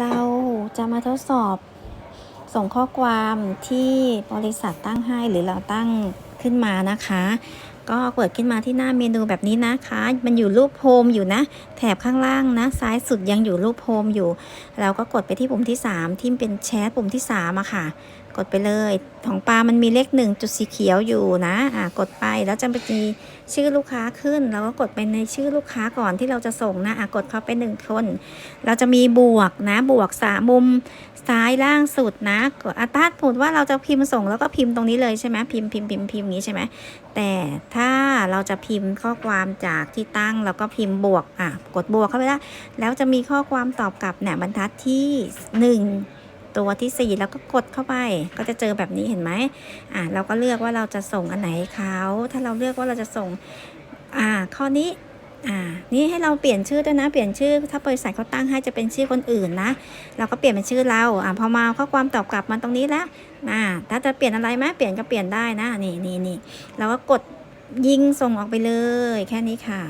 เราจะมาทดสอบส่งข้อความที่บริษัทตั้งให้หรือเราตั้งขึ้นมานะคะ ก็เปิดขึ้นมาที่หน้าเมนูแบบนี้นะคะ มันอยู่รูปโฮมอยู่นะ แถบข้างล่างนะ ซ้ายสุดยังอยู่รูปโฮมอยู่ เราก็กดไปที่ปุ่มที่ 3 ที่เป็นแชทปุ่มที่3อะค่ะ กดไปเลย ของปลามันมีเลขหนึ่งจุดสีเขียวอยู่นะอะกดไปแล้วจะมีชื่อลูกค้าขึ้นเราก็กดไปในชื่อลูกค้าก่อนที่เราจะส่งนะอะกดเข้าไปหนึ่งคน เราจะมีบวกนะบวกสามมุมซ้ายล่างสุดนะกดอัตราสมมติว่าเราจะพิมพ์ส่งแล้วก็พิมพ์ตรงนี้เลยใช่ไหมพิมพ์พิมพ์พิมพ์พิมพ์อย่างนี้ใช่ไหมแต่ถ้าเราจะพิมพ์ข้อความจากที่ตั้งแล้วก็พิมพ์บวกอะกดบวกเข้าไปแล้วแล้วจะมีข้อความตอบกลับเนี่ยบรรทัดที่หนึ่ง ตัวที่ 4 แล้วก็กดเข้าไป ก็จะเจอแบบนี้เห็นไหมอะเราก็เลือกว่าเราจะส่งอันไหนเขาถ้าเราเลือกว่าเราจะส่งอ่าข้อนี้อ่านี่ให้เราเปลี่ยนชื่อด้วยนะ เปลี่ยนชื่อ ถ้าบริษัทเขาตั้งให้จะเป็นชื่อคนอื่นนะ เราก็เปลี่ยนเป็นชื่อเราอ่าพอมาข้อความตอบกลับมาตรงนี้แล้วอ่าถ้าจะเปลี่ยนอะไรไหมเปลี่ยนก็เปลี่ยนได้นะ นี่นี่นี่เราก็กดยิงส่งออกไปเลย แค่นี้ค่ะ